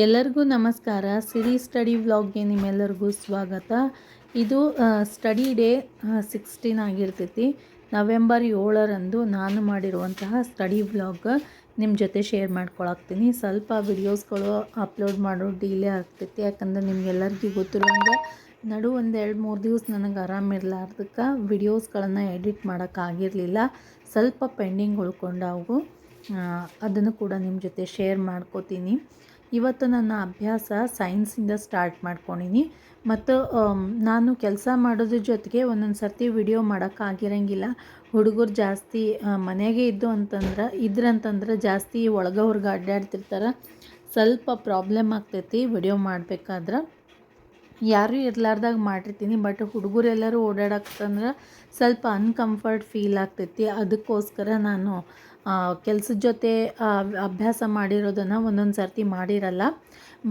ಎಲ್ಲರಿಗೂ ನಮಸ್ಕಾರ. ಸಿರಿ ಸ್ಟಡಿ ವ್ಲಾಗ್ಗೆ ನಿಮ್ಮೆಲ್ಲರಿಗೂ ಸ್ವಾಗತ. ಇದು ಸ್ಟಡಿ ಡೇ ಸಿಕ್ಸ್ಟೀನ್ ಆಗಿರ್ತೈತಿ. ನವೆಂಬರ್ ಏಳರಂದು ನಾನು ಮಾಡಿರುವಂತಹ ಸ್ಟಡಿ ವ್ಲಾಗ್ ನಿಮ್ಮ ಜೊತೆ ಶೇರ್ ಮಾಡ್ಕೊಳಕ್ತೀನಿ. ಸ್ವಲ್ಪ ವಿಡಿಯೋಸ್ಗಳು ಅಪ್ಲೋಡ್ ಮಾಡೋ ಡಿಲೇ ಆಗ್ತೈತಿ. ಯಾಕಂದ್ರೆ ನಿಮಗೆಲ್ಲರಿಗೂ ಗೊತ್ತಿರೋಂಗೆ ನಡು ಒಂದು ಎರಡು ಮೂರು ದಿವಸ ನನಗೆ ಆರಾಮಿರ್ಲಾರ್ದಕ್ಕೆ ವಿಡಿಯೋಸ್ಗಳನ್ನು ಎಡಿಟ್ ಮಾಡೋಕ್ಕಾಗಿರಲಿಲ್ಲ ಸ್ವಲ್ಪ ಪೆಂಡಿಂಗ್ ಉಳ್ಕೊಂಡವು ಅದನ್ನು ಕೂಡ ನಿಮ್ಮ ಜೊತೆ ಶೇರ್ ಮಾಡ್ಕೋತೀನಿ. ಇವತ್ತು ನನ್ನ ಅಭ್ಯಾಸ ಸೈನ್ಸಿಂದ ಸ್ಟಾರ್ಟ್ ಮಾಡ್ಕೊಂಡಿನಿ. ಮತ್ತು ನಾನು ಕೆಲಸ ಮಾಡೋದ್ರ ಜೊತೆಗೆ ಒಂದೊಂದು ಸರ್ತಿ ವಿಡಿಯೋ ಮಾಡೋಕ್ಕಾಗಿರಂಗಿಲ್ಲ ಹುಡುಗರು ಜಾಸ್ತಿ ಮನೆಗೆ ಇದ್ದು ಅಂತಂದ್ರೆ ಇದ್ರಂತಂದ್ರೆ ಜಾಸ್ತಿ ಒಳಗೆ ಹೊರ್ಗೆ ಅಡ್ಡಾಡ್ತಿರ್ತಾರೆ ಸ್ವಲ್ಪ ಪ್ರಾಬ್ಲಮ್ ಆಗ್ತೈತಿ ವಿಡಿಯೋ ಮಾಡಬೇಕಾದ್ರೆ. ಯಾರೂ ಇರ್ಲಾರ್ದಾಗ ಮಾಡಿರ್ತೀನಿ ಬಟ್ ಹುಡುಗರೆಲ್ಲರೂ ಓಡಾಡಕ್ಕಂದ್ರೆ ಸ್ವಲ್ಪ ಅನ್ಕಂಫರ್ಟ್ ಫೀಲ್ ಆಗ್ತೈತಿ. ಅದಕ್ಕೋಸ್ಕರ ನಾನು ಕೆಲಸದ ಜೊತೆ ಅಭ್ಯಾಸ ಮಾಡಿರೋದನ್ನು ಒಂದೊಂದು ಸರ್ತಿ ಮಾಡಿರಲ್ಲ.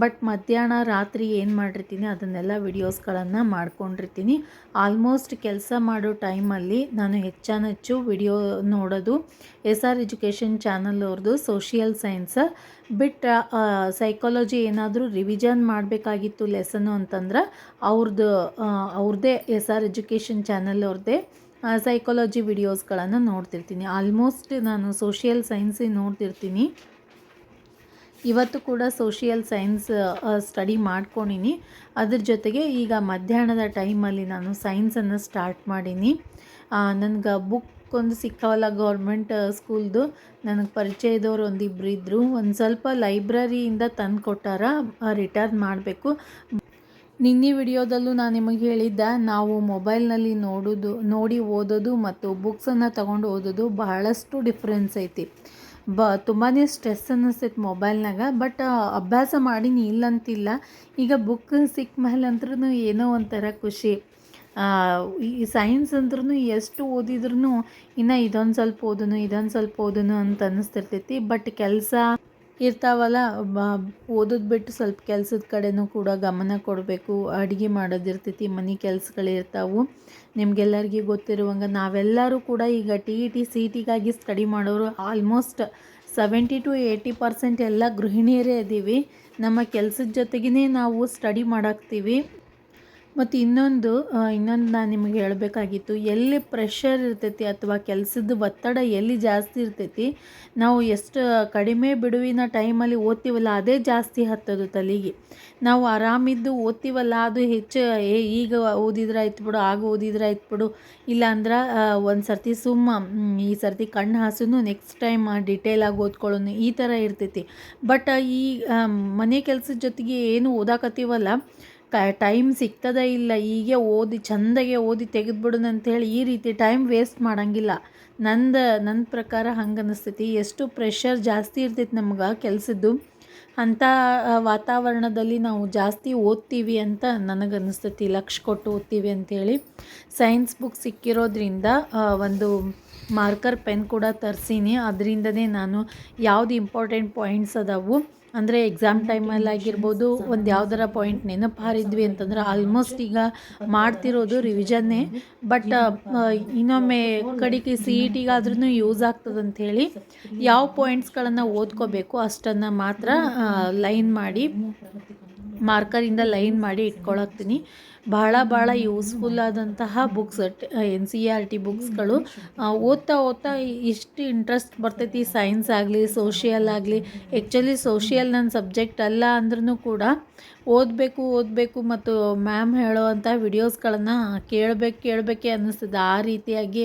ಬಟ್ ಮಧ್ಯಾಹ್ನ ರಾತ್ರಿ ಏನು ಮಾಡಿರ್ತೀನಿ, ಅದನ್ನೆಲ್ಲ ವಿಡಿಯೋಸ್ಗಳನ್ನು ಮಾಡ್ಕೊಂಡಿರ್ತೀನಿ. ಆಲ್ಮೋಸ್ಟ್ ಕೆಲಸ ಮಾಡೋ ಟೈಮಲ್ಲಿ ನಾನು ಹೆಚ್ಚಾನೆಚ್ಚು ವಿಡಿಯೋ ನೋಡೋದು, ಎಸ್ ಆರ್ ಎಜುಕೇಷನ್ ಚಾನಲ್ ಅವ್ರದ್ದು ಸೋಷಿಯಲ್ ಸೈನ್ಸ್. ಬಿಟ್ ಸೈಕಾಲಜಿ ಏನಾದರೂ ರಿವಿಷನ್ ಮಾಡಬೇಕಾಗಿತ್ತು ಲೆಸನು ಅಂತಂದ್ರೆ ಅವ್ರದ್ದು ಅವ್ರದ್ದೇ ಎಸ್ ಆರ್ ಎಜುಕೇಷನ್ ಚಾನಲ್ ಅವ್ರದ್ದೇ ಸೈಕಾಲಜಿ ವಿಡಿಯೋಸ್ಗಳನ್ನು ನೋಡ್ತಿರ್ತೀನಿ. ಆಲ್ಮೋಸ್ಟ್ ನಾನು ಸೋಷಿಯಲ್ ಸೈನ್ಸೇ ನೋಡ್ತಿರ್ತೀನಿ. ಇವತ್ತು ಕೂಡ ಸೋಷಿಯಲ್ ಸೈನ್ಸ್ ಸ್ಟಡಿ ಮಾಡ್ಕೊಂಡಿನಿ. ಅದ್ರ ಜೊತೆಗೆ ಈಗ ಮಧ್ಯಾಹ್ನದ ಟೈಮಲ್ಲಿ ನಾನು ಸೈನ್ಸನ್ನು ಸ್ಟಾರ್ಟ್ ಮಾಡೀನಿ. ನನಗೆ ಬುಕ್ ಒಂದು ಸಿಕ್ಕವಲ್ಲ ಗೌರ್ಮೆಂಟ್ ಸ್ಕೂಲ್ದು ನನಗೆ ಪರಿಚಯದವ್ರು ಒಂದಿಬ್ಬರು ಇದ್ದರು ಒಂದು ಸ್ವಲ್ಪ ಲೈಬ್ರರಿಯಿಂದ ತಂದು ಕೊಟ್ಟಾರ ರಿಟರ್ನ್ ಮಾಡಬೇಕು. ನಿನ್ನೆ ವಿಡಿಯೋದಲ್ಲೂ ನಾನು ನಿಮಗೆ ಹೇಳಿದ್ದೆ, ನಾವು ಮೊಬೈಲ್ನಲ್ಲಿ ನೋಡೋದು, ನೋಡಿ ಓದೋದು ಮತ್ತು ಬುಕ್ಸನ್ನು ತಗೊಂಡು ಓದೋದು ಬಹಳಷ್ಟು ಡಿಫ್ರೆನ್ಸ್ ಐತಿ. ಬ ತುಂಬಾ ಸ್ಟ್ರೆಸ್ ಅನ್ನಿಸ್ತೈತೆ ಮೊಬೈಲ್ನಾಗ ಬಟ್ ಅಭ್ಯಾಸ ಮಾಡೀನಿ ಇಲ್ಲಂತಿಲ್ಲ, ಈಗ ಬುಕ್ ಸಿಕ್ಕ ಮೇಲೆ ಅಂದ್ರೂ ಏನೋ ಒಂಥರ ಖುಷಿ. ಈ ಸೈನ್ಸ್ ಅಂದ್ರೂ ಎಷ್ಟು ಓದಿದ್ರೂ ಇನ್ನು ಇದೊಂದು ಸ್ವಲ್ಪ ಓದೋನು, ಇದೊಂದು ಸ್ವಲ್ಪ ಓದೋನು ಅಂತ ಅನ್ನಿಸ್ತಿರ್ತೈತಿ ಬಟ್ ಕೆಲಸ ಇರ್ತಾವಲ್ಲ ಓದೋದು ಬಿಟ್ಟು ಸ್ವಲ್ಪ ಕೆಲಸದ ಕಡೆನೂ ಕೂಡ ಗಮನ ಕೊಡಬೇಕು, ಅಡುಗೆ ಮಾಡೋದಿರ್ತೈತಿ ಮನೆ ಕೆಲಸಗಳಿರ್ತಾವು ನಿಮ್ಗೆಲ್ಲರಿಗೂ ಗೊತ್ತಿರುವಂಗೆ ನಾವೆಲ್ಲರೂ ಕೂಡ ಈಗ ಟಿ ಇ ಟಿ, ಸಿ ಟಿಗಾಗಿ ಸ್ಟಡಿ ಮಾಡೋರು almost seventy to eighty percent ಎಲ್ಲ ಗೃಹಿಣಿಯರೇ ಇದ್ದೀವಿ ನಮ್ಮ ಕೆಲಸದ ಜೊತೆಗೇ ನಾವು ಸ್ಟಡಿ ಮಾಡಾಕ್ತೀವಿ. ಮತ್ತು ಇನ್ನೊಂದು ಇನ್ನೊಂದು ನಾನು ನಿಮಗೆ ಹೇಳಬೇಕಾಗಿತ್ತು, ಎಲ್ಲಿ ಪ್ರೆಷರ್ ಇರ್ತೈತಿ ಅಥವಾ ಕೆಲಸದ ಒತ್ತಡ ಎಲ್ಲಿ ಜಾಸ್ತಿ ಇರ್ತೈತಿ, ನಾವು ಎಷ್ಟು ಕಡಿಮೆ ಬಿಡುವಿನ ಟೈಮಲ್ಲಿ ಓದ್ತೀವಲ್ಲ, ಅದೇ ಜಾಸ್ತಿ ಹತ್ತೋದು ತಲೆಗೆ. ನಾವು ಆರಾಮಿದ್ದು ಓದ್ತೀವಲ್ಲ, ಅದು ಹೆಚ್ಚು, ಏ, ಈಗ ಓದಿದ್ರೆ ಆಯ್ತು ಬಿಡು, ಆಗ ಓದಿದ್ರೆ ಆಯ್ತು ಬಿಡು, ಇಲ್ಲಾಂದ್ರೆ ಒಂದು ಸರ್ತಿ ಸುಮ್ಮ ಈ ಸರ್ತಿ ಕಣ್ಣು ಹಾಸನು ನೆಕ್ಸ್ಟ್ ಟೈಮ್ ಡಿಟೇಲಾಗಿ ಓದ್ಕೊಳ್ಳೋನು, ಈ ಥರ ಇರ್ತೈತಿ. ಬಟ್ ಈ ಮನೆ ಕೆಲಸದ ಜೊತೆಗೆ ಏನು ಓದಾಕತ್ತೀವಲ್ಲ ಟೈಮ್ ಸಿಗ್ತದೆ ಇಲ್ಲ. ಹೀಗೆ ಓದಿ, ಚಂದಗೆ ಓದಿ ಅಂತ ಹೇಳಿ ಈ ರೀತಿ ಟೈಮ್ ವೇಸ್ಟ್ ಮಾಡೋಂಗಿಲ್ಲ. ನಂದು ನನ್ನ ಪ್ರಕಾರ ಹಂಗೆ ಅನ್ನಿಸ್ತೈತಿ ಎಷ್ಟು ಪ್ರೆಷರ್ ಜಾಸ್ತಿ ಇರ್ತೈತಿ ನಮ್ಗೆ ಕೆಲಸದ್ದು. ಅಂಥ ವಾತಾವರಣದಲ್ಲಿ ನಾವು ಜಾಸ್ತಿ ಓದ್ತೀವಿ ಅಂತ ನನಗೆ ಅನಿಸ್ತೈತಿ. ಲಕ್ಷ ಕೊಟ್ಟು ಓದ್ತೀವಿ ಅಂಥೇಳಿ ಸೈನ್ಸ್ ಬುಕ್ ಸಿಕ್ಕಿರೋದ್ರಿಂದ ಒಂದು ಮಾರ್ಕರ್ ಪೆನ್ ಕೂಡ ತರಿಸೀನಿ. ಅದರಿಂದನೇ ನಾನು ಯಾವುದು ಇಂಪಾರ್ಟೆಂಟ್ ಪಾಯಿಂಟ್ಸ್ ಅದಾವು. ಅಂದರೆ ಎಕ್ಸಾಮ್ ಟೈಮಲ್ಲಿ ಆಗಿರ್ಬೋದು ಒಂದು ಯಾವ್ದಾರ ಪಾಯಿಂಟ್ ನೆನಪು ಹಾರಿದ್ವಿ ಅಂತಂದ್ರೆ ಆಲ್ಮೋಸ್ಟ್ ಈಗ ಮಾಡ್ತಿರೋದು ರಿವಿಷನ್ನೇ ಬಟ್ ಇನ್ನೊಮ್ಮೆ ಕಡೆಗೆ ಸಿ ಇ ಟಿಗಾದ್ರೂ ಯೂಸ್ ಆಗ್ತದಂತ ಹೇಳಿ ಯಾವ ಪಾಯಿಂಟ್ಸ್ಗಳನ್ನು ಓದ್ಕೋಬೇಕು ಅಷ್ಟನ್ನು ಮಾತ್ರ ಲೈನ್ ಮಾಡಿ ಮಾರ್ಕರಿಂದ ಲೈನ್ ಮಾಡಿ ಇಟ್ಕೊಳಕ್ತೀನಿ. ಭಾಳ ಭಾಳ ಯೂಸ್ಫುಲ್ ಆದಂತಹ books N C R T ಬುಕ್ಸ್ಗಳು ಓದ್ತಾ ಓದ್ತಾ ಇಷ್ಟು ಇಂಟ್ರೆಸ್ಟ್ ಬರ್ತೈತಿ. ಸೈನ್ಸ್ ಆಗಲಿ ಸೋಷಿಯಲ್ ಆಗಲಿ. ಆ್ಯಕ್ಚುಲಿ ಸೋಷಿಯಲ್ ನನ್ನ ಸಬ್ಜೆಕ್ಟ್ ಅಲ್ಲ ಅಂದ್ರೂ ಕೂಡ ಓದಬೇಕು ಓದಬೇಕು ಮತ್ತು ಮ್ಯಾಮ್ ಹೇಳೋವಂಥ ವಿಡಿಯೋಸ್ಗಳನ್ನು ಕೇಳಬೇಕು, ಕೇಳಬೇಕೆ ಅನ್ನಿಸ್ತದೆ. ಆ ರೀತಿಯಾಗಿ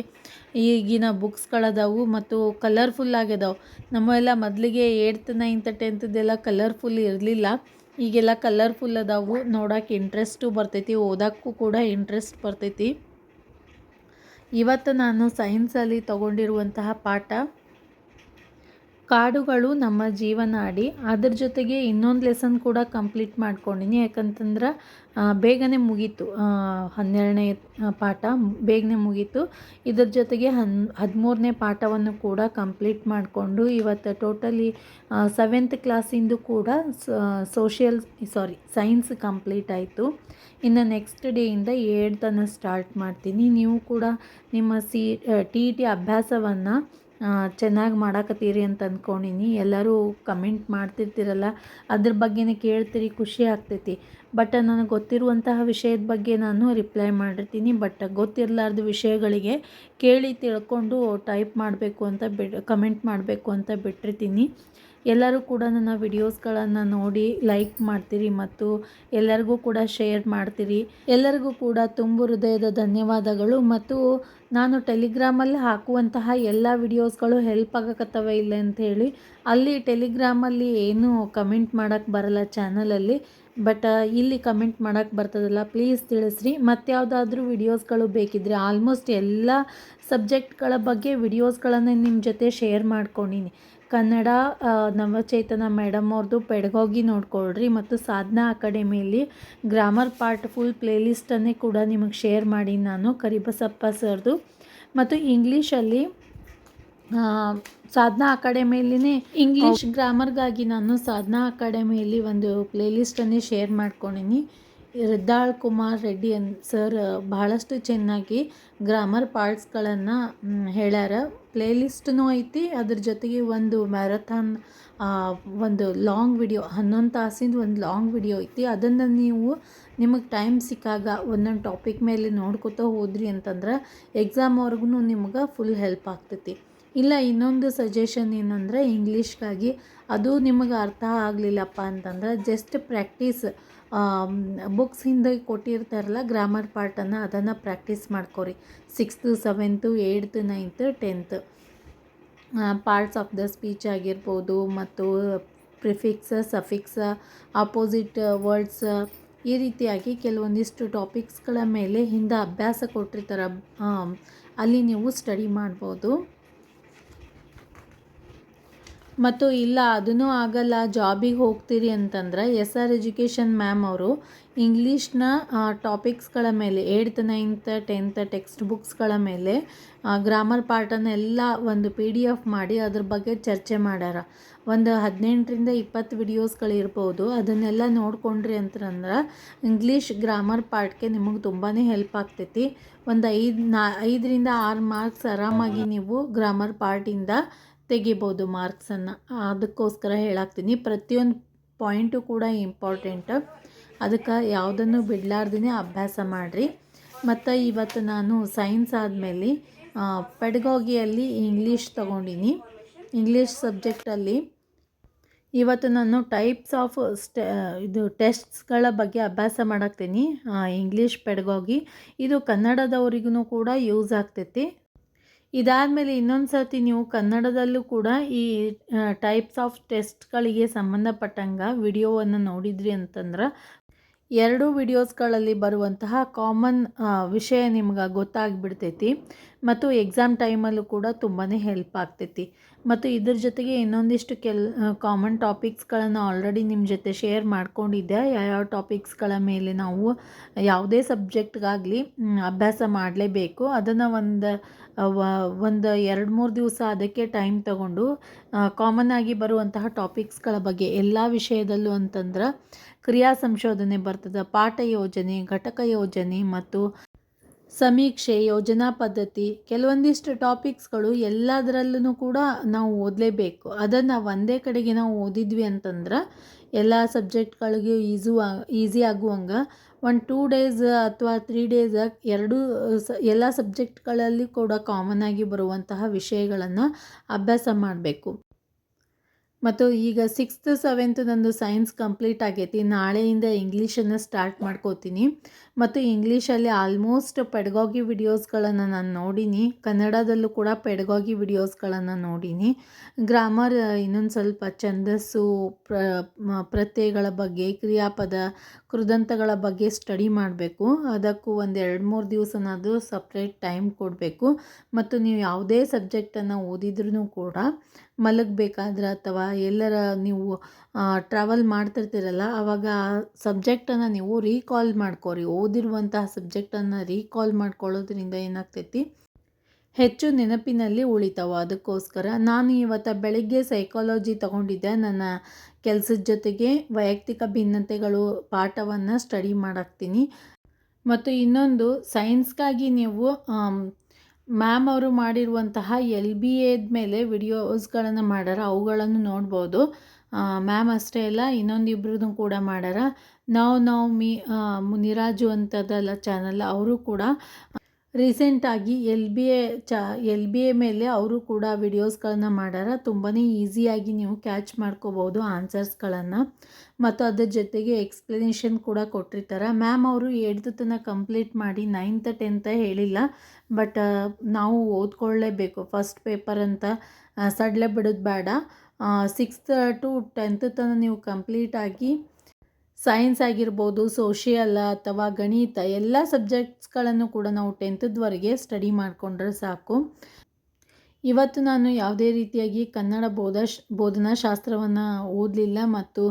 ಈಗಿನ ಬುಕ್ಸ್ಗಳದಾವು ಮತ್ತು ಕಲರ್ಫುಲ್ ಆಗ್ಯದವು ನಮ್ಮೆಲ್ಲ ಮೊದಲಿಗೆ ಏಯ್ತ್ ನೈನ್ತ್ ಟೆಂತ್ದೆಲ್ಲ ಕಲರ್ಫುಲ್ ಇರಲಿಲ್ಲ. ಈಗೆಲ್ಲ ಕಲರ್ಫುಲ್ ಅದಾವು. ನೋಡೋಕೆ ಇಂಟ್ರೆಸ್ಟು ಬರ್ತೈತಿ, ಓದೋಕ್ಕೂ ಕೂಡ ಇಂಟ್ರೆಸ್ಟ್ ಬರ್ತೈತಿ. ಇವತ್ತು ನಾನು ಸೈನ್ಸಲ್ಲಿ ತಗೊಂಡಿರುವಂತಹ ಪಾಠ ಕಾಡುಗಳು ನಮ್ಮ ಜೀವನಾಡಿ ಅದ್ರ ಜೊತೆಗೆ ಇನ್ನೊಂದು ಲೆಸನ್ ಕೂಡ ಕಂಪ್ಲೀಟ್ ಮಾಡ್ಕೊಂಡಿನಿ. ಯಾಕಂತಂದ್ರೆ ಬೇಗನೆ ಮುಗೀತು. ಹನ್ನೆರಡನೇ ಪಾಠ ಬೇಗನೆ ಮುಗೀತು. ಇದ್ರ ಜೊತೆಗೆ ಹನ್, ಹದಿಮೂರನೇ ಪಾಠವನ್ನು ಕೂಡ ಕಂಪ್ಲೀಟ್ ಮಾಡಿಕೊಂಡು, ಇವತ್ತು ಟೋಟಲಿ ಸೆವೆಂತ್ ಕ್ಲಾಸಿಂದು ಕೂಡ ಸೋಷಿಯಲ್ ಸಾರಿ ಸೈನ್ಸ್ ಕಂಪ್ಲೀಟ್ ಆಯಿತು. ಇನ್ನು ನೆಕ್ಸ್ಟ್ ಡೇಯಿಂದ ಏಳ್ತನ ಸ್ಟಾರ್ಟ್ ಮಾಡ್ತೀನಿ. ನೀವು ಕೂಡ ನಿಮ್ಮ ಸಿ ಟಿ ಟಿ ಅಭ್ಯಾಸವನ್ನು ಚೆನ್ನಾಗಿ ಮಾಡಾಕತ್ತೀರಿ ಅಂತ ಅಂದ್ಕೊಂಡಿನಿ ಎಲ್ಲರೂ ಕಮೆಂಟ್ ಮಾಡ್ತಿರ್ತೀರಲ್ಲ, ಅದ್ರ ಬಗ್ಗೆನೇ ಕೇಳ್ತೀರಿ, ಖುಷಿ ಆಗ್ತೈತಿ. ಬಟ್ ನನಗೆ ಗೊತ್ತಿರುವಂತಹ ವಿಷಯದ ಬಗ್ಗೆ ನಾನು ರಿಪ್ಲೈ ಮಾಡಿರ್ತೀನಿ. ಬಟ್ ಗೊತ್ತಿರಲಾರ್ದ ವಿಷಯಗಳಿಗೆ ಕೇಳಿ ತಿಳ್ಕೊಂಡು ಟೈಪ್ ಮಾಡಬೇಕು ಅಂತ ಬಿಡ್ ಕಮೆಂಟ್ ಮಾಡಬೇಕು ಅಂತ ಬಿಟ್ಟಿರ್ತೀನಿ. ಎಲ್ಲರೂ ಕೂಡ ನನ್ನ ವಿಡಿಯೋಸ್ಗಳನ್ನು ನೋಡಿ ಲೈಕ್ ಮಾಡ್ತೀರಿ ಮತ್ತು ಎಲ್ಲರಿಗೂ ಕೂಡ ಶೇರ್ ಮಾಡ್ತೀರಿ. ಎಲ್ಲರಿಗೂ ಕೂಡ ತುಂಬು ಹೃದಯದ ಧನ್ಯವಾದಗಳು ಮತ್ತು ನಾನು ಟೆಲಿಗ್ರಾಮಲ್ಲಿ ಹಾಕುವಂತಹ ಎಲ್ಲ ವಿಡಿಯೋಸ್ಗಳು ಹೆಲ್ಪ್ ಆಗಕತ್ತವ ಇಲ್ಲ ಅಂತ ಹೇಳಿ, ಅಲ್ಲಿ ಟೆಲಿಗ್ರಾಮಲ್ಲಿ ಏನು ಕಮೆಂಟ್ ಮಾಡೋಕ್ಕೆ ಬರಲ್ಲ ಚಾನಲಲ್ಲಿ, ಬಟ್ ಇಲ್ಲಿ ಕಮೆಂಟ್ ಮಾಡೋಕ್ಕೆ ಬರ್ತದಲ್ಲ, ಪ್ಲೀಸ್ ತಿಳಿಸ್ರಿ. ಮತ್ತು ಯಾವುದಾದ್ರೂ ವಿಡಿಯೋಸ್ಗಳು ಬೇಕಿದ್ರೆ ಆಲ್ಮೋಸ್ಟ್ ಎಲ್ಲ ಸಬ್ಜೆಕ್ಟ್ಗಳ ಬಗ್ಗೆ ವಿಡಿಯೋಸ್ಗಳನ್ನು ನಿಮ್ಮ ಜೊತೆ ಶೇರ್ ಮಾಡ್ಕೊಂಡೀನಿ. ಕನ್ನಡ ನವಚೇತನ ಮೇಡಮ್ ಅವ್ರದ್ದು ಪೆಡಗೋಗಿ ನೋಡ್ಕೊಳ್ರಿ ಮತ್ತು ಸಾಧನಾ ಅಕಾಡೆಮಿಯಲ್ಲಿ ಗ್ರಾಮರ್ ಪಾರ್ಟ್ ಫುಲ್ ಪ್ಲೇಲಿಸ್ಟನ್ನೇ ಕೂಡ ನಿಮಗೆ ಶೇರ್ ಮಾಡಿ ನಾನು ಕರಿಬಸಪ್ಪ ಸರ್ದು. ಮತ್ತು ಇಂಗ್ಲೀಷಲ್ಲಿ ಸಾಧನಾ ಅಕಾಡೆಮಿಯಲ್ಲಿನೇ ಇಂಗ್ಲೀಷ್ ಗ್ರಾಮರ್ಗಾಗಿ ನಾನು ಸಾಧನಾ ಅಕಾಡೆಮಿಯಲ್ಲಿ ಒಂದು ಪ್ಲೇಲಿಸ್ಟನ್ನೇ ಶೇರ್ ಮಾಡ್ಕೊಂಡೀನಿ. ರಿದ್ದಾಳ್ ಕುಮಾರ್ ರೆಡ್ಡಿ ಅನ್, ಸರ್, ಬಹಳಷ್ಟು ಚೆನ್ನಾಗಿ ಗ್ರಾಮರ್ ಪಾರ್ಟ್ಸ್ಗಳನ್ನು ಹೇಳ್ಯಾರ. ಪ್ಲೇಲಿಸ್ಟೂ ಐತಿ. ಅದ್ರ ಜೊತೆಗೆ ಒಂದು ಮ್ಯಾರಥಾನ್ ಒಂದು ಲಾಂಗ್ ವಿಡಿಯೋ, ಹನ್ನೊಂದು ತಾಸಿಂದ ಒಂದು ಲಾಂಗ್ ವಿಡಿಯೋ ಐತಿ. ಅದನ್ನು ನೀವು ನಿಮಗೆ ಟೈಮ್ ಸಿಕ್ಕಾಗ ಒಂದೊಂದು ಟಾಪಿಕ್ ಮೇಲೆ ನೋಡ್ಕೊತ ಹೋದ್ರಿ ಅಂತಂದ್ರೆ ಎಕ್ಸಾಮ್ವರೆಗೂ ನಿಮ್ಗೆ ಫುಲ್ ಹೆಲ್ಪ್ ಆಗ್ತೈತಿ. ಇಲ್ಲ, ಇನ್ನೊಂದು ಸಜೆಷನ್ ಏನಂದರೆ ಇಂಗ್ಲೀಷ್ಗಾಗಿ. ಅದು ನಿಮಗೆ ಅರ್ಥ ಆಗಲಿಲ್ಲಪ್ಪ ಅಂತಂದ್ರೆ ಜಸ್ಟ್ ಪ್ರಾಕ್ಟೀಸ್ ಬುಕ್ಸ್ ಹಿಂದೆ ಕೊಟ್ಟಿರ್ತಾರಲ್ಲ ಗ್ರಾಮರ್ ಪಾರ್ಟನ್ನು ಅದನ್ನು ಪ್ರಾಕ್ಟೀಸ್ ಮಾಡ್ಕೊರಿ. Sixth seventh eighth ninth tenth parts of the speech ಆಗಿರ್ಬೋದು, ಮತ್ತು ಪ್ರಿಫಿಕ್ಸ್ ಸಫಿಕ್ಸ್ ಆಪೋಸಿಟ್ ವರ್ಡ್ಸ್ ಈ ರೀತಿಯಾಗಿ ಕೆಲವೊಂದಿಷ್ಟು ಟಾಪಿಕ್ಸ್ಗಳ ಮೇಲೆ ಹಿಂದೆ ಅಭ್ಯಾಸ ಕೊಟ್ಟಿರ್ತಾರೆ. ಅಲ್ಲಿ ನೀವು ಸ್ಟಡಿ ಮಾಡ್ಬೋದು. ಮತ್ತು ಇಲ್ಲ ಅದೂ ಆಗಲ್ಲ, ಜಾಬಿಗೆ ಹೋಗ್ತೀರಿ ಅಂತಂದ್ರೆ ಎಸ್ ಆರ್ ಎಜುಕೇಷನ್ ಮ್ಯಾಮ್ ಅವರು ಇಂಗ್ಲೀಷ್ನ ಟಾಪಿಕ್ಸ್ಗಳ ಮೇಲೆ ಏಯ್ಡ್ತ್ ನೈನ್ತ್, ಟೆಂತ್, ಟೆಕ್ಸ್ಟ್ ಬುಕ್ಸ್ಗಳ ಮೇಲೆ ಗ್ರಾಮರ್ ಪಾರ್ಟನ್ನೆಲ್ಲ ಒಂದು ಪಿ ಡಿ ಎಫ್ ಮಾಡಿ ಅದ್ರ ಬಗ್ಗೆ ಚರ್ಚೆ ಮಾಡ್ಯಾರ. ಒಂದು ಹದಿನೆಂಟರಿಂದ ಇಪ್ಪತ್ತು ವಿಡಿಯೋಸ್ಗಳಿರ್ಬೋದು ಅದನ್ನೆಲ್ಲ ನೋಡ್ಕೊಂಡ್ರಿ ಅಂತಂದ್ರೆ ಇಂಗ್ಲೀಷ್ ಗ್ರಾಮರ್ ಪಾರ್ಟ್ಗೆ ನಿಮಗೆ ತುಂಬಾ ಹೆಲ್ಪ್ ಆಗ್ತೈತಿ. ಒಂದು ಐದು ನಾ, ಐದರಿಂದ ಆರು ಮಾರ್ಕ್ಸ್ ಆರಾಮಾಗಿ ನೀವು ಗ್ರಾಮರ್ ಪಾರ್ಟಿಂದ ತೆಗಿಬೋದು ಮಾರ್ಕ್ಸನ್ನು. ಅದಕ್ಕೋಸ್ಕರ ಹೇಳಾಕ್ತೀನಿ. ಪ್ರತಿಯೊಂದು ಪಾಯಿಂಟು ಕೂಡ ಇಂಪಾರ್ಟೆಂಟ್. ಅದಕ್ಕೆ ಯಾವುದನ್ನು ಬಿಡಲಾರ್ದೇ ಅಭ್ಯಾಸ ಮಾಡಿರಿ. ಮತ್ತು ಇವತ್ತು ನಾನು ಸೈನ್ಸ್ ಆದಮೇಲೆ ಪೆಡಗೋಗಿಯಲ್ಲಿ ಇಂಗ್ಲೀಷ್ ತಗೊಂಡಿನಿ. ಇಂಗ್ಲೀಷ್ ಸಬ್ಜೆಕ್ಟಲ್ಲಿ ಇವತ್ತು ನಾನು ಟೈಪ್ಸ್ ಆಫ್ ಸ್ಟೆ, ಇದು ಟೆಸ್ಟ್ಸ್ಗಳ ಬಗ್ಗೆ ಅಭ್ಯಾಸ ಮಾಡಾಕ್ತೀನಿ. ಇಂಗ್ಲೀಷ್ ಪೆಡಗೋಗಿ. ಇದು ಕನ್ನಡದವರಿಗೂ ಕೂಡ ಯೂಸ್ ಆಗ್ತೈತಿ. ಇದಾದಮೇಲೆ ಇನ್ನೊಂದು ಸರ್ತಿ ನೀವು ಕನ್ನಡದಲ್ಲೂ ಕೂಡ ಈ ಟೈಪ್ಸ್ ಆಫ್ ಟೆಸ್ಟ್ಗಳಿಗೆ ಸಂಬಂಧಪಟ್ಟಂಗೆ ವಿಡಿಯೋವನ್ನು ನೋಡಿದ್ರಿ ಅಂತಂದ್ರೆ ಎರಡು ವಿಡಿಯೋಸ್ಗಳಲ್ಲಿ ಬರುವಂತಹ ಕಾಮನ್ ವಿಷಯ ನಿಮ್ಗೆ ಗೊತ್ತಾಗ್ಬಿಡ್ತೈತಿ ಮತ್ತು ಎಕ್ಸಾಮ್ ಟೈಮಲ್ಲೂ ಕೂಡ ತುಂಬಾ ಹೆಲ್ಪ್ ಆಗ್ತೈತಿ. ಮತ್ತು ಇದ್ರ ಜೊತೆಗೆ ಇನ್ನೊಂದಿಷ್ಟು ಕೆಲ್ ಕಾಮನ್ ಟಾಪಿಕ್ಸ್ಗಳನ್ನು ಆಲ್ರೆಡಿ ನಿಮ್ಮ ಜೊತೆ ಶೇರ್ ಮಾಡ್ಕೊಂಡಿದ್ದೆ. ಯಾವ್ಯಾವ ಟಾಪಿಕ್ಸ್ಗಳ ಮೇಲೆ ನಾವು ಯಾವುದೇ ಸಬ್ಜೆಕ್ಟ್ಗಾಗಲಿ ಅಭ್ಯಾಸ ಮಾಡಲೇಬೇಕು. ಅದನ್ನು ಒಂದು ಒಂದು ಎರಡು ಮೂರು ದಿವಸ ಅದಕ್ಕೆ ಟೈಮ್ ತಗೊಂಡು ಕಾಮನ್ ಆಗಿ ಬರುವಂತಹ ಟಾಪಿಕ್ಸ್ಗಳ ಬಗ್ಗೆ ಎಲ್ಲ ವಿಷಯದಲ್ಲೂ ಅಂತಂದ್ರೆ ಕ್ರಿಯಾ ಸಂಶೋಧನೆ ಬರ್ತದೆ, ಪಾಠ ಯೋಜನೆ, ಘಟಕ ಯೋಜನೆ ಮತ್ತು ಸಮೀಕ್ಷೆ, ಯೋಜನಾ ಪದ್ಧತಿ, ಕೆಲವೊಂದಿಷ್ಟು ಟಾಪಿಕ್ಸ್ಗಳು ಎಲ್ಲದರಲ್ಲೂ ಕೂಡ ನಾವು ಓದಲೇಬೇಕು. ಅದನ್ನು ಒಂದೇ ಕಡೆಗೆ ನಾವು ಓದಿದ್ವಿ ಅಂತಂದ್ರೆ ಎಲ್ಲ ಸಬ್ಜೆಕ್ಟ್ಗಳಿಗೂ ಈಸು ಈಸಿ ಆಗುವಂಗೆ ಒಂದು ಟೂ ಡೇಸ್ ಅಥವಾ ತ್ರೀ ಡೇಸ್ ಎರಡೂ ಸ, ಎಲ್ಲ ಸಬ್ಜೆಕ್ಟ್ಗಳಲ್ಲಿ ಕೂಡ ಕಾಮನ್ ಆಗಿ ಬರುವಂತಹ ವಿಷಯಗಳನ್ನು ಅಭ್ಯಾಸ ಮಾಡಬೇಕು. ಮತ್ತು ಈಗ ಸಿಕ್ಸ್ತ್ ಸೆವೆಂತ್ ನಂದು ಸೈನ್ಸ್ ಕಂಪ್ಲೀಟ್ ಆಗೈತಿ. ನಾಳೆಯಿಂದ ಇಂಗ್ಲೀಷನ್ನು ಸ್ಟಾರ್ಟ್ ಮಾಡ್ಕೋತೀನಿ. ಮತ್ತು ಇಂಗ್ಲೀಷಲ್ಲಿ ಆಲ್ಮೋಸ್ಟ್ ಪೆಡಗಾಗಿ ವಿಡಿಯೋಸ್ಗಳನ್ನು ನಾನು ನೋಡೀನಿ. ಕನ್ನಡದಲ್ಲೂ ಕೂಡ ಪೆಡಗಾಗಿ ವಿಡಿಯೋಸ್ಗಳನ್ನು ನೋಡೀನಿ. ಗ್ರಾಮರ್ ಇನ್ನೊಂದು ಸ್ವಲ್ಪ ಛಂದಸ್ಸು, ಪ್ರ ಪ್ರತ್ಯಯಗಳ ಬಗ್ಗೆ, ಕ್ರಿಯಾಪದ, ಕೃದಂತಗಳ ಬಗ್ಗೆ ಸ್ಟಡಿ ಮಾಡಬೇಕು. ಅದಕ್ಕೂ ಒಂದು ಎರಡು ಮೂರು ದಿವಸನಾದರೂ ಸಪ್ರೇಟ್ ಟೈಮ್ ಕೊಡಬೇಕು. ಮತ್ತು ನೀವು ಯಾವುದೇ ಸಬ್ಜೆಕ್ಟನ್ನು ಓದಿದ್ರೂ ಕೂಡ ಮಲಗಬೇಕಾದ್ರೆ ಅಥವಾ ಎಲ್ಲರ ನೀವು ಟ್ರಾವೆಲ್ ಮಾಡ್ತಿರ್ತೀರಲ್ಲ ಆವಾಗ ಆ ಸಬ್ಜೆಕ್ಟನ್ನು ನೀವು ರೀಕಾಲ್ ಮಾಡ್ಕೊರಿ. ಓದಿರುವಂತಹ ಸಬ್ಜೆಕ್ಟನ್ನು ರೀಕಾಲ್ ಮಾಡ್ಕೊಳ್ಳೋದ್ರಿಂದ ಏನಾಗ್ತೈತಿ? ಹೆಚ್ಚು ನೆನಪಿನಲ್ಲಿ ಉಳಿತಾವ. ಅದಕ್ಕೋಸ್ಕರ ನಾನು ಇವತ್ತು ಬೆಳಗ್ಗೆ ಸೈಕಾಲಜಿ ತಗೊಂಡಿದ್ದೆ. ನನ್ನ ಕೆಲಸದ ಜೊತೆಗೆ ವೈಯಕ್ತಿಕ ಭಿನ್ನತೆಗಳು ಪಾಠವನ್ನು ಸ್ಟಡಿ ಮಾಡಾಕ್ತೀನಿ. ಮತ್ತು ಇನ್ನೊಂದು ಸೈನ್ಸ್ಗಾಗಿ ನೀವು ಮ್ಯಾಮ್ ಅವರು ಮಾಡಿರುವಂತಹ ಎಲ್ ಬಿ ಎದ ಮೇಲೆ ವಿಡಿಯೋಸ್ಗಳನ್ನು ಮಾಡ್ಯಾರ ಅವುಗಳನ್ನು ನೋಡ್ಬೋದು. ಮ್ಯಾಮ್ ಅಷ್ಟೇ ಅಲ್ಲ ಇನ್ನೊಂದಿಬ್ರದ್ದು ಕೂಡ ಮಾಡ್ಯಾರ ನಾವು ನಾವು ಮೀ ನಿರಾಜು ಅಂತದಲ್ಲ ಚಾನಲ್ ಅವರು ಕೂಡ ರೀಸೆಂಟಾಗಿ ಎಲ್ ಬಿ ಎ ಚ ಎಲ್ ಬಿ ಎ ಮೇಲೆ ಅವರು ಕೂಡ ವಿಡಿಯೋಸ್ಗಳನ್ನ ಮಾಡ್ಯಾರ. ತುಂಬಾ ಈಸಿಯಾಗಿ ನೀವು ಕ್ಯಾಚ್ ಮಾಡ್ಕೋಬೋದು ಆನ್ಸರ್ಸ್ಗಳನ್ನು ಮತ್ತು ಅದ್ರ ಜೊತೆಗೆ ಎಕ್ಸ್ಪ್ಲನೇಷನ್ ಕೂಡ ಕೊಟ್ಟಿರ್ತಾರೆ. ಮ್ಯಾಮ್ ಅವರು ಏಳ್ತು ತನ ಕಂಪ್ಲೀಟ್ ಮಾಡಿ ನೈನ್ತ್ ಟೆಂತ್ ಹೇಳಿಲ್ಲ. ಬಟ್ ನಾವು ಓದ್ಕೊಳ್ಳೇಬೇಕು ಫಸ್ಟ್ ಪೇಪರ್ ಅಂತ ಸಡ್ಲೆ ಬಿಡೋದು ಬೇಡ. ಸಿಕ್ಸ್ತ್ ಟು ಟೆಂತ್ ತನಕ ನೀವು ಕಂಪ್ಲೀಟಾಗಿ ಸೈನ್ಸ್ ಆಗಿರ್ಬೋದು ಸೋಷಿಯಲ್ ಅಥವಾ ಗಣಿತ ಎಲ್ಲ ಸಬ್ಜೆಕ್ಟ್ಸ್ಗಳನ್ನು ಕೂಡ ನಾವು ಟೆಂತದ್ವರೆಗೆ ಸ್ಟಡಿ ಮಾಡಿಕೊಂಡ್ರೆ ಸಾಕು. ಇವತ್ತು ನಾನು ಯಾವುದೇ ರೀತಿಯಾಗಿ ಕನ್ನಡ ಬೋಧ ಬೋಧನಾ ಶಾಸ್ತ್ರವನ್ನು ಓದಲಿಲ್ಲ ಮತ್ತು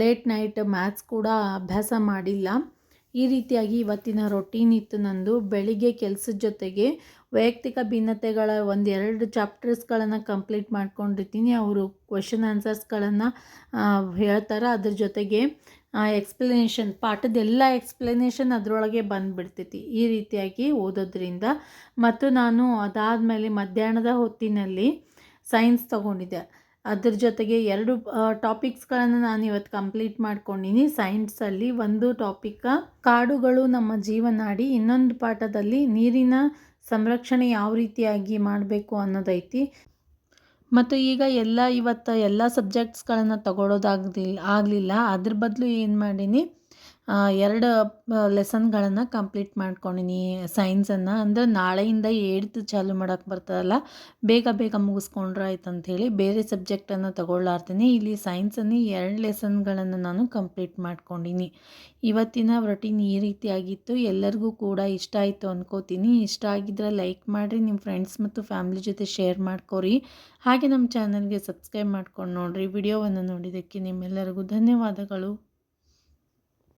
ಲೇಟ್ ನೈಟ್ ಮ್ಯಾಥ್ಸ್ ಕೂಡ ಅಭ್ಯಾಸ ಮಾಡಿಲ್ಲ. ಈ ರೀತಿಯಾಗಿ ಇವತ್ತಿನ ರೊಟೀನ್ ಇತ್ತು ನಂದು. ಬೆಳಿಗ್ಗೆ ಕೆಲಸದ ಜೊತೆಗೆ ವೈಯಕ್ತಿಕ ಭಿನ್ನತೆಗಳ ಒಂದೆರಡು ಚಾಪ್ಟರ್ಸ್ಗಳನ್ನು ಕಂಪ್ಲೀಟ್ ಮಾಡ್ಕೊಂಡಿರ್ತೀನಿ. ಅವರು ಕ್ವೆಶನ್ ಆನ್ಸರ್ಸ್ಗಳನ್ನು ಹೇಳ್ತಾರೆ. ಅದ್ರ ಜೊತೆಗೆ ಎಕ್ಸ್ಪ್ಲನೇಷನ್ ಪಾಠದೆಲ್ಲ ಎಕ್ಸ್ಪ್ಲನೇಷನ್ ಅದರೊಳಗೆ ಬಂದುಬಿಡ್ತೈತಿ. ಈ ರೀತಿಯಾಗಿ ಓದೋದ್ರಿಂದ. ಮತ್ತು ನಾನು ಅದಾದಮೇಲೆ ಮಧ್ಯಾಹ್ನದ ಹೊತ್ತಿನಲ್ಲಿ ಸೈನ್ಸ್ ತಗೊಂಡಿದ್ದೆ. ಅದ್ರ ಜೊತೆಗೆ ಎರಡು ಟಾಪಿಕ್ಸ್ಗಳನ್ನು ನಾನು ಇವತ್ತು ಕಂಪ್ಲೀಟ್ ಮಾಡ್ಕೊಂಡಿನಿ. ಸೈನ್ಸಲ್ಲಿ ಒಂದು ಟಾಪಿಕ್ ಕಾಡುಗಳು ನಮ್ಮ ಜೀವನಾಡಿ, ಇನ್ನೊಂದು ಪಾಠದಲ್ಲಿ ನೀರಿನ ಸಂರಕ್ಷಣೆ ಯಾವ ರೀತಿಯಾಗಿ ಮಾಡಬೇಕು ಅನ್ನೋದೈತಿ. ಮತ್ತು ಈಗ ಎಲ್ಲ ಇವತ್ತು ಎಲ್ಲ ಸಬ್ಜೆಕ್ಟ್ಸ್ಗಳನ್ನು ತಗೊಳ್ಳೋದಾಗ್ದಿಲ್ಲ ಆಗಲಿಲ್ಲ. ಅದ್ರ ಬದಲು ಏನು ಮಾಡೀನಿ? ಎರಡು ಲೆಸನ್ಗಳನ್ನು ಕಂಪ್ಲೀಟ್ ಮಾಡ್ಕೊಂಡಿನಿ ಸೈನ್ಸನ್ನು ಅಂದರೆ ನಾಳೆಯಿಂದ ಏಡ್ತು ಚಾಲು ಮಾಡೋಕ್ಕೆ ಬರ್ತದಲ್ಲ ಬೇಗ ಬೇಗ ಮುಗಿಸ್ಕೊಂಡ್ರೆ ಆಯ್ತು ಅಂಥೇಳಿ ಬೇರೆ ಸಬ್ಜೆಕ್ಟನ್ನು ತಗೊಳ್ಳಾರ್ತೀನಿ. ಇಲ್ಲಿ ಸೈನ್ಸನ್ನು ಎರಡು ಲೆಸನ್ಗಳನ್ನು ನಾನು ಕಂಪ್ಲೀಟ್ ಮಾಡ್ಕೊಂಡಿನಿ. ಇವತ್ತಿನ ರೊಟೀನ್ ಈ ರೀತಿ ಆಗಿತ್ತು. ಎಲ್ಲರಿಗೂ ಕೂಡ ಇಷ್ಟ ಆಯಿತು ಅಂದ್ಕೋತೀನಿ ಇಷ್ಟ ಆಗಿದ್ರೆ ಲೈಕ್ ಮಾಡಿರಿ ನಿಮ್ಮ ಫ್ರೆಂಡ್ಸ್ ಮತ್ತು ಫ್ಯಾಮ್ಲಿ ಜೊತೆ ಶೇರ್ ಮಾಡ್ಕೊರಿ. ಹಾಗೆ ನಮ್ಮ ಚಾನಲ್ಗೆ ಸಬ್ಸ್ಕ್ರೈಬ್ ಮಾಡ್ಕೊಂಡು ನೋಡಿರಿ. ವಿಡಿಯೋವನ್ನು ನೋಡಿದ್ದಕ್ಕೆ ನಿಮ್ಮೆಲ್ಲರಿಗೂ ಧನ್ಯವಾದಗಳು.